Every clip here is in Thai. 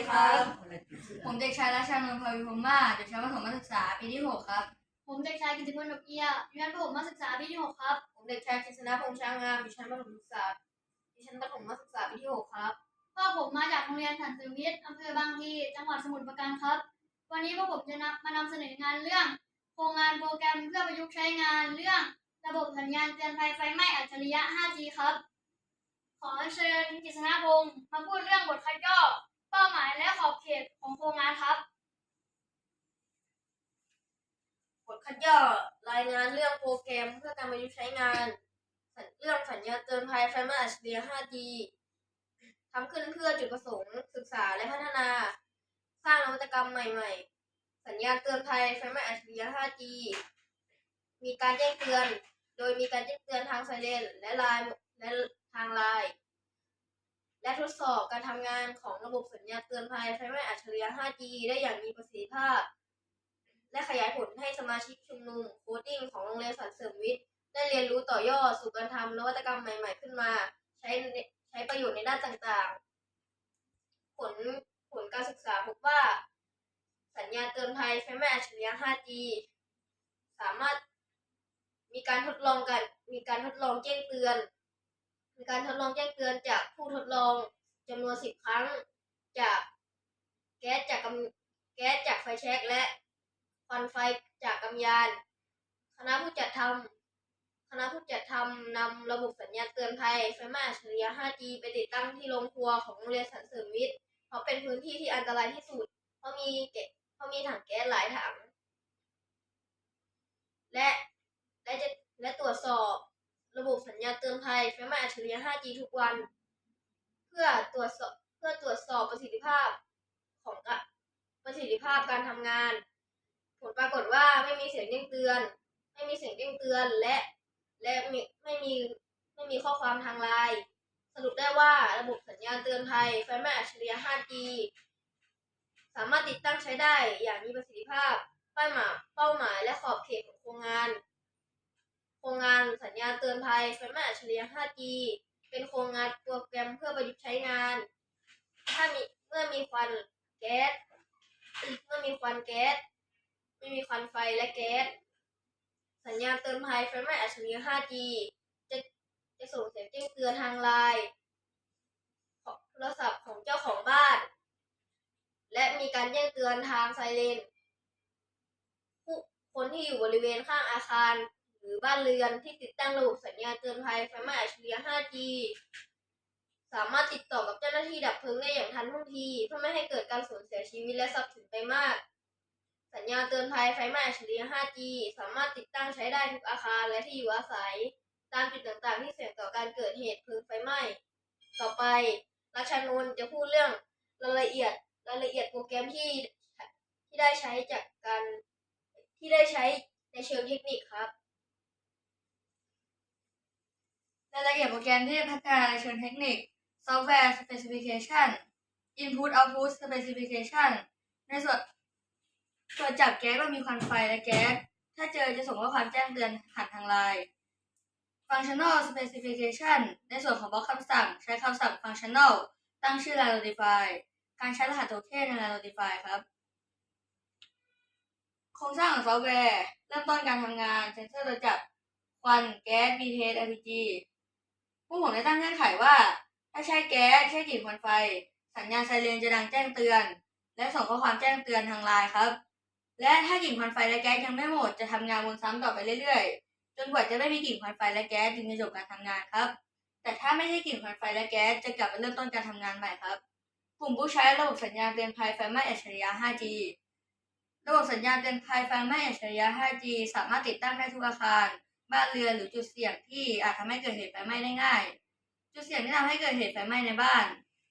ดีครับ ผมเด็กชายราชานนท์พาวิพมาศเด็กชายประถมศึกษาปีที่หกครับ ผมเด็กชายกิติพลนกเอียอยู่ชั้นประถมศึกษาปีที่หกครับ ผมเด็กชายกฤษณะพงษ์ช้างงามอยู่ชั้นประถมศึกษาดิฉันประถมศึกษาปีที่หกครับพ่อผมมาจากโรงเรียนสันติวิทย์อำเภอบางพลีจังหวัดสมุทรปราการครับ วันนี้พวกผมจะนำมานำเสนองานเรื่อง โครงงานโปรแกรมเพื่อประยุกต์ใช้งานเรื่อง ระบบสัญญาณเตือนภัยไฟไหม้อัจฉริยะ 5G ครับ ขอเชิญกฤษณะพงศ์มาพูดเรื่องบทคัดย่อเป้าหมายและขอบเขตของโครงงานครับ บท คัดย่อรายงานเรื่องโปรแกรมเพื่อการประยุกต์ใช้งาน เรื่องสัญญาเตือนภัยไฟไหม้อัจฉริยะ 5G ทำขึ้นเพื่อจุดประสงค์ ศึกษาและพัฒนา สร้างนวัตกรรมใหม่ ๆ สัญญาเตือนภัยไฟไหม้อัจฉริยะ 5G มีการแจ้งเตือน โดยมีการแจ้งเตือนทางไซเรนและไลน์และทางไลน์และทดสอบการทำงานของระบบสัญญาเตือนภัยไฟไหม้อัจฉริยะ 5G ได้อย่างมีประสิทธิภาพ และขยายผลให้สมาชิกชุมนุมโคดิ้งของโรงเรียนสรรเสริมวิทย์ ได้เรียนรู้ต่อยอดสู่การทำนวัตกรรมใหม่ๆ ขึ้นมา ใช้ใช้ประโยชน์ในด้านต่างๆ ผลผลการศึกษาพบว่า สัญญาณเตือนภัยไฟไหม้อัจฉริยะ 5G สามารถมีการทดลองกันมีการทดลองแจ้งเตือน มีการทดลองแจ้งเตือนจากผู้ทดลองจำนวน 10 ครั้ง จากแก๊สจากกำแก๊สจากไฟแช็กและันไฟจากกำยาน คณะผู้จัดทำคณะผู้จัดทำนำระบบสัญญาณเตือนภัยไฟไหม้อัจฉริยะ 5G ไปติดตั้งที่โรงครัวของโรงเรียนสรรเสริมวิทย์ เพราะเป็นพื้นที่ที่อันตรายที่สุด เพราะมีเกะเพราะมีถังแก๊สหลายถัง และและจะและตรวจสอบระบบสัญญาณเตือนภัยไฟไหม้อัจฉริยะ 5G ทุกวัน เพื่อตรวจสอบเพื่อตรวจสอบประสิทธิภาพของประสิทธิภาพการทำงาน ผลปรากฏว่าไม่มีเสียงแจ้งเตือน ไม่มีเสียงแจ้งเตือนและ และไมีไม่มีไม่มีข้อความทางไลน์สรุปได้ว่าระบบสัญญาณเตือนภัยไฟไหม้อัจฉริยะ 5G สามารถติดตั้งใช้ได้อย่างมีประสิทธิภาพเป้าหมายเป้าหมายและขอบเขตของโครงงาน โครงงานสัญญาณเตือนภัยไฟไหม้อัจฉริยะ 5G เป็นโครงงานโปรแกรมเพื่อประยุกต์ใช้งาน ถ้ามีเมื่อมีควันแก๊สเมื่อมีควันแก๊ส ไม่มีควันไฟและแก๊ส สัญญาณเตือนภัยไฟไหม้อัจฉริยะ 5G จะจะส่งเสียงแจ้งเตือนทางไลน์โทรศัพท์ของเจ้าของบ้าน และมีการแจ้งเตือนทางไซเรนผู้คนที่อยู่บริเวณข้างอาคาร หรือบ้านเรือนที่ติดตั้งระบบสัญญาณเตือนภัยไฟไหม้อัจฉริยะ 5G สามารถติดต่อกับเจ้าหน้าที่ดับเพลิงได้อย่างทันท่วงทีเพื่อไม่ให้เกิดการสูญเสียชีวิตและทรัพย์สินไปมาก สัญญาณเตือนภัยไฟไหม้อัจฉริยะ 5G สามารถติดตั้งใช้ได้ทุกอาคารและที่อยู่อาศัย ตามจุดต่างๆ ที่เสี่ยงต่อการเกิดเหตุเพลิงไฟไหม้ ต่อไป รัชนนจะพูดเรื่องรายละเอียดรายละเอียดโปรแกรมที่ที่ได้ใช้จากการที่ได้ใช้ในเชิงเทคนิคครับรายละเอียดโปรแกรมที่พัฒนาในเชิงเทคนิค Software Specification Input Output Specification ในส่วน ตรวจจับแก๊สว่ามีควันไฟและแก๊ส ถ้าเจอจะส่งข้อความแจ้งเตือนผ่านทางไลน์ Functional Specification ในส่วนของบล็อกคำสั่ง ใช้คำสั่ง Functional ตั้งชื่อ Line Notify การใช้รหัสโทเค็นใน Line Notify ครับ โครงสร้างของซอฟต์แวร์ เริ่มต้นการทำงานเซนเซอร์ตรวจจับควันแก๊สมีเทส LPG ผู้ผมได้ตั้งเงื่อนไขว่า ถ้าใช้แก๊ส ใช้กลิ่นควันไฟ สัญญาณไซเรนจะดังแจ้งเตือน และส่งข้อความแจ้งเตือนทางไลน์ครับ และถ้ากลิ่นควันไฟและแก๊สยังไม่หมดจะทำงานวนซ้ำต่อไปเรื่อยๆ จนกว่าจะไม่มีกลิ่นควันไฟและแก๊สจึงจะจบการทำงานครับ แต่ถ้าไม่ใช่กลิ่นควันไฟและแก๊สจะกลับมาเริ่มต้นการทำงานใหม่ครับกลุ่มผู้ใช้ระบบสัญญาณเตือนภัยไฟไหม้อัจฉริยะ 5G ระบบสัญญาณเตือนภัยไฟไหม้อัจฉริยะ 5G สามารถติดตั้งได้ทุกอาคาร บ้านเรือนหรือจุดเสี่ยงที่อาจทำให้เกิดเหตุไฟไหม้ได้ง่าย จุดเสี่ยงที่ทำให้เกิดเหตุไฟไหม้ในบ้าน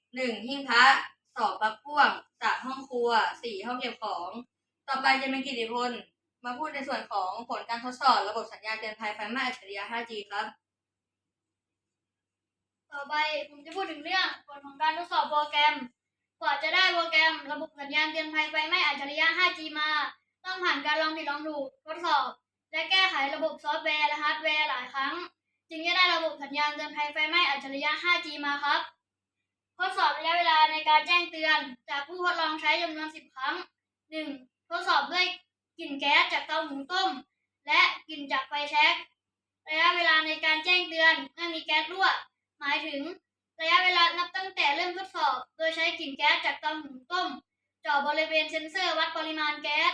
1. หิ้งพระ 2. ปลั๊กพ่วง 3. ห้องครัว 4. ห้องเก็บของ ต่อไปจะเป็นกิติพล มาพูดในส่วนของผลการทดสอบระบบสัญญาณเตือนภัยไฟไหม้อัจฉริยะ 5G ครับ ต่อไปผมจะพูดถึงเรื่องผลของการทดสอบโปรแกรม กว่าจะได้โปรแกรมระบบสัญญาณเตือนภัยไฟไหม้อัจฉริยะ 5G มา ต้องผ่านการลองผิดลองถูกทดสอบ และแก้ไขระบบซอฟต์แวร์และฮาร์ดแวร์หลายครั้ง จึงจะได้ระบบสัญญาณเตือนภัยไฟไหม้อัจฉริยะ 5G มาครับทดสอบระยะเวลาในการแจ้งเตือน จากผู้ทดลองใช้จำนวน 10 ครั้ง 1. ทดสอบด้วยกลิ่นแก๊สจากเตาหุงต้ม และกลิ่นจากไฟแช็กระยะเวลาในการแจ้งเตือนเมื่อมีแก๊สรั่ว หมายถึง ระยะเวลานับตั้งแต่เริ่มทดสอบ โดยใช้กลิ่นแก๊สจากเตาหุงต้มจ่อบริเวณเซ็นเซอร์วัดปริมาณแก๊ส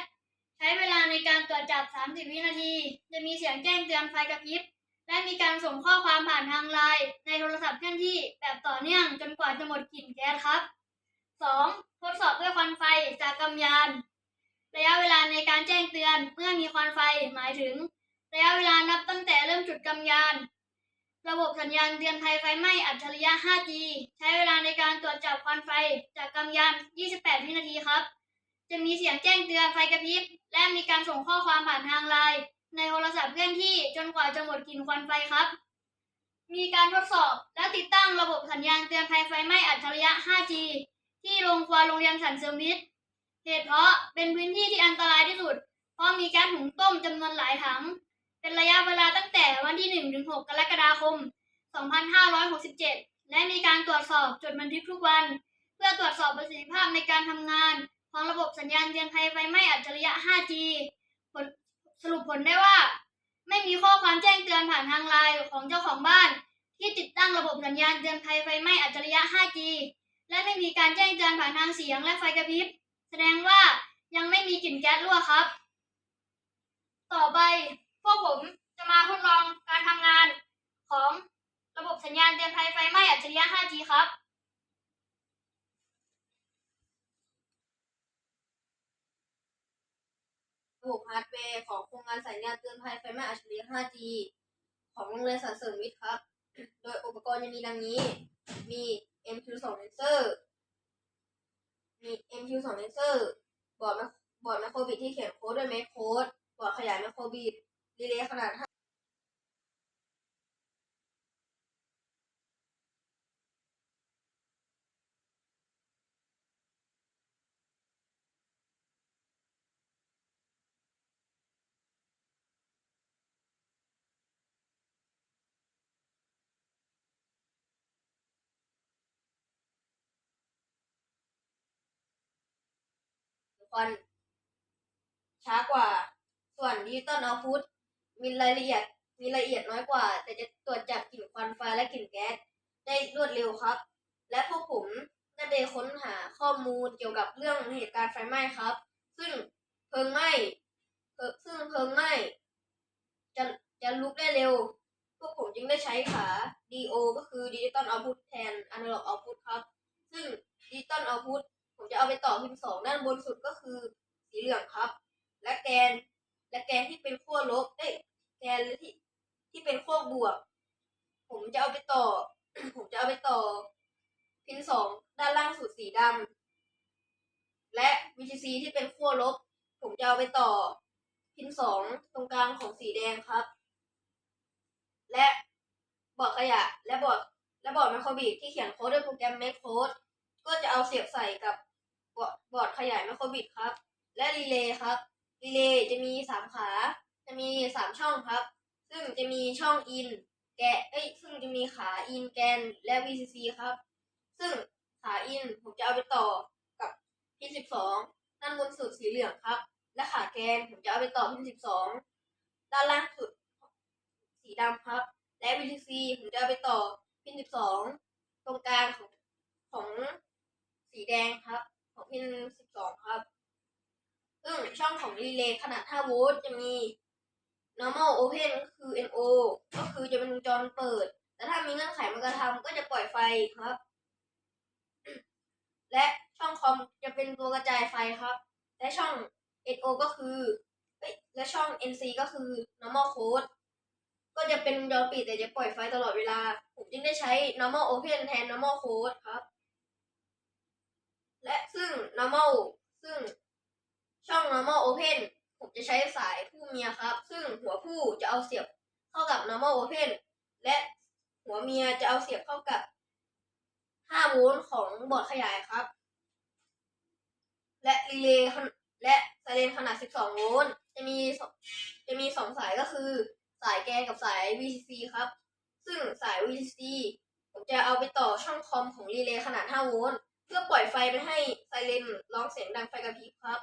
ใช้เวลาในการตรวจจับ 30 วินาที จะมีเสียงแจ้งเตือนไฟกระพริบ และมีการส่งข้อความผ่านทางไลน์ในโทรศัพท์เคลื่อนที่แบบต่อเนื่องจนกว่าจะหมดกลิ่นแก๊สครับ 2. ทดสอบด้วยควันไฟจากกำยาน ระยะเวลาในการแจ้งเตือนเมื่อมีควันไฟหมายถึง ระยะเวลานับตั้งแต่เริ่มจุดกำยาน ระบบสัญญาณเตือนภัยไฟไหม้อัจฉริยะ 5G ใช้เวลาในการตรวจจับควันไฟจากกำยาน 28 วินาทีครับ จะมีเสียงแจ้งเตือนไฟกระพริบ และมีการส่งข้อความผ่านทางไลน์ในโทรศัพท์เคลื่อนที่จนกว่าจะหมดกลิ่นควันไฟครับ มีการทดสอบและติดตั้งระบบสัญญาณเตือนภัยไฟไหม้อัจฉริยะ 5G ที่โรงครัวโรงเรียนสันเสริมวิท เหตุเพราะเป็นพื้นที่ที่อันตรายที่สุด เพราะมีก๊สหุงต้มจำนวนหลายถัง เป็นระยะเวลาตั้งแต่วันที่ 1 ถึง 6 กรกฎาคม 2567 และมีการตรวจสอบจดบันทึกทุกวัน เพื่อตรวจสอบประสิทธิภาพในการทำงาน ของระบบสัญญาณเตือนภัยไฟไหม้อัจฉริยะ 5G ผลสรุปผลได้ว่า ไม่มีข้อความแจ้งเตือนผ่านทางไลน์ของเจ้าของบ้าน ที่ติดตั้งระบบสัญญาณเตือนภัยไฟไหม้อัจฉริยะ 5G และไม่มีการแจ้งเตือนผ่านทางเสียงและไฟกระพริบ แสดงว่ายังไม่มีกลิ่นแก๊สรั่วครับ ต่อไปพวกผมจะมาทดลองการทำงานของระบบสัญญาณเตือนภัยไฟไหม้อัจฉริยะ 5G ครับ ระบบฮาร์ดแวร์ของโครงงานสัญญาณเตือนภัยไฟไหม้อัจฉริยะ 5G ของโรงเรียนสันเสริมวิทย์ครับ โดยอุปกรณ์จะมีดังนี้ มี MQ2 sensor วสองเลเซอร์บอร์ดบอร์ดไมโครบิดที่เขียนโค้ดด้วยเมคโค้ดบอร์ดขยายไมโครบิดรีเลย์ขนาด วันช้ากว่า ส่วนดิจิตอลเอาพุตมีรายละเอียดมีรายละเอียดน้อยกว่า แต่จะตรวจจับกลิ่นควันไฟและกลิ่นแก๊สได้รวดเร็วครับ และพวกผมได้ไปค้นหาข้อมูลเกี่ยวกับเรื่องเหตุการณ์ไฟไหม้ครับ ซึ่งเพลิงไหม้ซึ่งเพลิงไหม้จะจะลุกได้เร็ว พวกผมจึงได้ใช้ขา DO ก็คือ Digital Output แทน Analog Output ครับ ซึ่ง Digital Output จะเอาไปต่อพิมพ์สองด้านบนสุดก็คือสีเหลืองครับ และแกนและแกนที่เป็นขั้วลบเอ้ยแกนที่ที่เป็นขั้วบวก ผมจะเอาไปต่อ ผมจะเอาไปต่อ พินสองด้านล่างสุดสีดำและ VGC ที่เป็นขั้วลบ ผมจะเอาไปต่อ พินสองตรงกลางของสีแดงครับ และบอร์ดขยะ และบอร์ดและบอร์ดไมโครบิดที่เขียนโค้ดด้วยโปรแกรม Make Code ก็จะเอาเสียบใส่กับ บอร์ดขยายไมโครบิดครับ และรีเลย์ครับรีเลย์จะมีสามขา จะมีสามช่องครับ ซึ่งจะมีช่องอิน แกะเอ้ยซึ่งจะมีขาอินแกนและ VCC ครับ ซึ่งขาอินผมจะเอาไปต่อกับพินสิบสองด้านบนสุดสีเหลืองครับ และขาแกนผมจะเอาไปต่อพินสิบสองด้านล่างสุดสีดำครับ และ VCC ผมจะเอาไปต่อพินสิบสองตรงกลางของของสีแดงครับ พินสิบสองครับ ซึ่งช่องของรีเลย์ขนาด 5 โวลต์จะมี normal open ก็คือ NO ก็คือจะเป็นวงจรเปิด แต่ถ้ามีเงื่อนไขมากระทำก็จะปล่อยไฟครับ และช่องคอมจะเป็นตัวกระจายไฟครับ และช่อง NO ก็คือและช่อง NC ก็คือ normal code ก็จะเป็นวงจรปิดแต่จะปล่อยไฟตลอดเวลา ผมจึงได้ใช้ normal open แทน normal code ครับ และซึ่ง normal ซึ่ง ช่อง normal open ผมจะใช้สายผู้เมียครับู้จะเอาเสียบเข้ากับ normal open และหัวเมียจะเอาเสียบเข้ากับ5โวลต์ของบอร์ดขยายครับ และรีเลย์และไซเรนขนาด 12 โวลต์จะมีจะมีสองสายก็คือ สายแกนกับสาย VCC ครับ ซึ่งสาย VCC ผผมจะเอาไปต่อช่องคอมของรีเลย์ขนาด 5 โวลต์เพื่อปล่อยไฟไปให้ไซเรนร้องเสียงดังไฟกระพริบครับ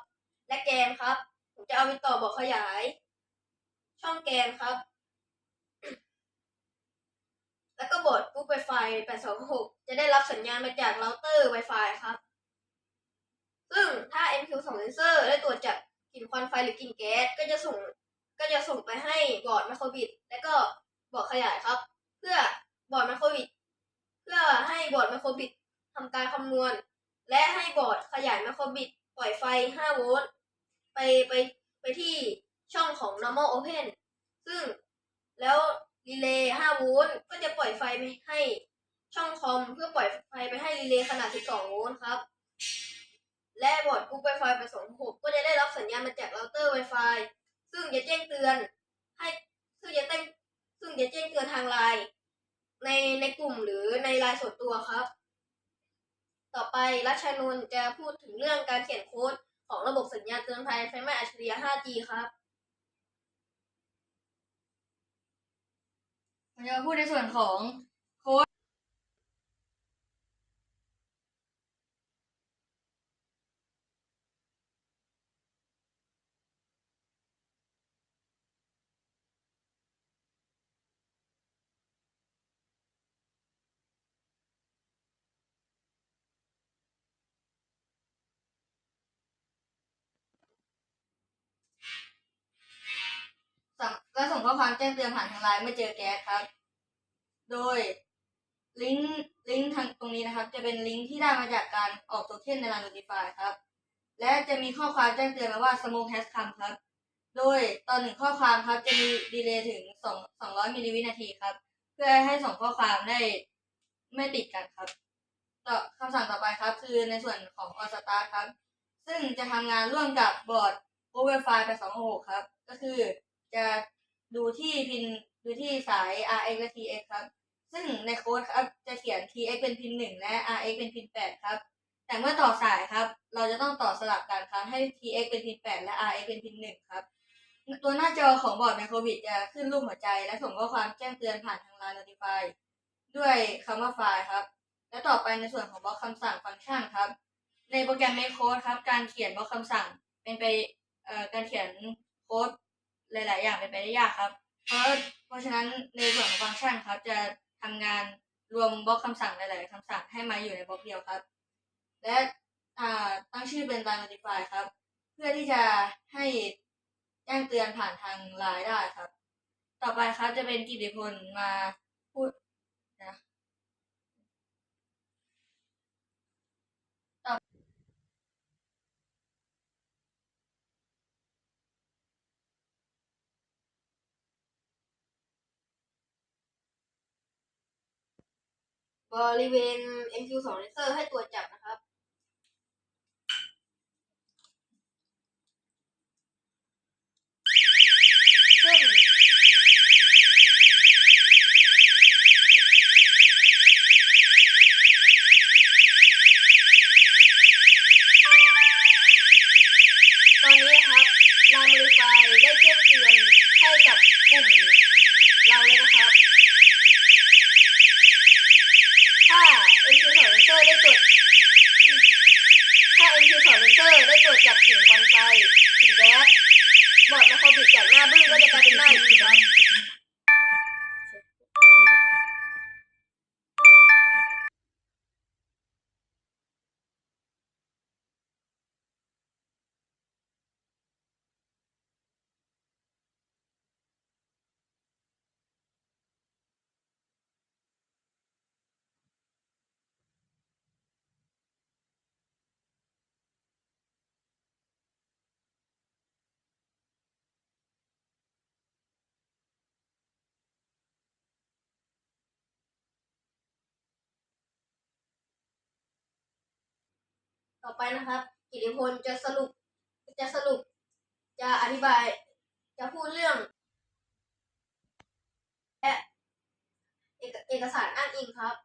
และแกนครับ ผมจะเอาไปต่อบอกขยาย ช่องแกนครับ แล้วก็บอร์ดกรุ๊ป Wi-Fi 826 จะได้รับสัญญาณมาจากเราเตอร์ Wi-Fi ครับ ซึ่งถ้า MQ2 sensor ได้ตรวจจับกลิ่นควันไฟหรือกลิ่นแก๊สก็จะส่งก็จะส่งไปให้บอร์ดไมโครบิตและก็บอร์ดขยายครับ เพื่อบอร์ดไมโครบิตเพื่อให้บอร์ดไมโครบิตทำการคำนวณ และให้บอร์ดขยายไมโครบิตปล่อยไฟ 5 โวลต์ไปไปไปที่ ช่องของ normal open ซึ่งแล้วรีเลย์5โวลต์ก็จะปล่อยไฟไปให้ช่องคอม เพื่อปล่อยไฟไปให้รีเลย์ขนาด 12 โวลต์ครับ และบอร์ดกรุ๊ป Wi-Fi 826ก็จะได้รับสัญญาณมาจากเราเตอร์ Wi-Fi ซึ่งจะแจ้งเตือนให้ซึ่งจะแจ้งซึ่งจะแจ้งเตือนทางไลน์ในในกลุ่มหรือในไลน์ส่วนตัวครับ ต่อไปรัชชานนท์จะพูดถึงเรื่องการเขียนโค้ดของระบบสัญญาณเตือนภัยไฟไหม้อัจฉริยะ 5G ครับ เราพูดในส่วนของโค้ด สั่งและส่งข้อความแจ้งเตือนผ่านทางไลน์เมื่อเจอแก๊สครับ โดยลิงก์ลิงก์ทางตรงนี้นะครับ จะเป็นลิงก์ที่ได้มาจากการออกโทเค็นใน Line Notify ครับ และจะมีข้อความแจ้งเตือนมาว่า smoke has come ครับ โดยตอนหนึ่งข้อความครับจะมีดีเลย์ถึง 2 200มิลลิวินาทีครับ เพื่อให้ส่งข้อความได้ไม่ติดกันครับ ต่อคำสั่งต่อไปครับ คือในส่วนของ on s t a r ครับ ซึ่งจะทำงานร่วมกับบอร์ด Wi-Fi 826 ครับ ก็คือจะ ดูที่พินดูที่สาย RX และ TX ครับ ซึ่งในโค้ดครับจะเขียน TX เป็นพิน1และ RX เป็นพิน8ครับ แต่เมื่อต่อสายครับ เราจะต้องต่อสลับกันครับให้ TX เป็นพิน8และ RX เป็นพิน1ครับ ตัวหน้าจอของบอร์ดไมโครบิดจะขึ้นรูปหัวใจ และส่งข้อความแจ้งเตือนผ่านทาง Line Notify ด้วยคำว่าไฟล์ครับ และต่อไปในส่วนของบล็อกคำสั่งฟังก์ชันครับ ในโปรแกรม Make Code ครับ การเขียนบล็อกคำสั่งเป็นไปเอ่อการเขียนโค้ด หลาย ๆ อย่างเป็นไปได้ยากครับ เพราะเพราะฉะนั้นในส่วนของฟังก์ชันครับ จะทำงานรวมบล็อกคำสั่งหลาย ๆคำสั่งให้มาอยู่ในบล็อกเดียวครับ และตั้งชื่อเป็น by notify ครับ เพื่อที่จะให้แจ้งเตือนผ่านทางไลน์ได้ครับ ต่อไปครับจะเป็นกิติพลมา บริเวณ MQ2 Laser ให้ตรวจจับนะครับ ซึ่ง ตอนนี้นะครับ Line Modify ได้แจ้งเตือนให้กับกลุ่มเราเลยนะครับ ถ้า MQ2 sensor ได้ตรวจ ถ้า MQ2 sensor ได้ตรวจจับกลิ่นควันไฟกลิ่นแก๊สบอร์ดไมโครบิดจากหน้าบึ้งก็จะกลายเป็นหน้านี้ครับ ต่อไปนะครับ กิติพลจะสรุป จะสรุป จะอธิบาย จะพูดเรื่องและเอกเอกสารอ้างอิงครับ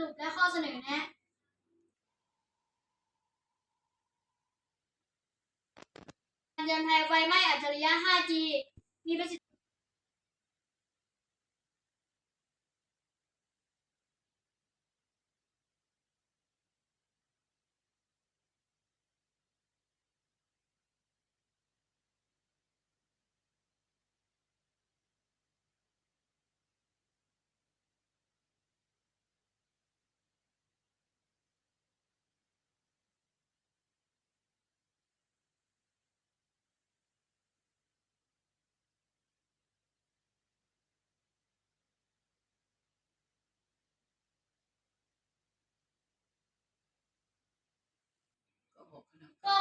รุปและข้อเสนอแนะการเตือนภัยไฟไหม้อัจฉริยะ 5G มีประสิทธิ ก็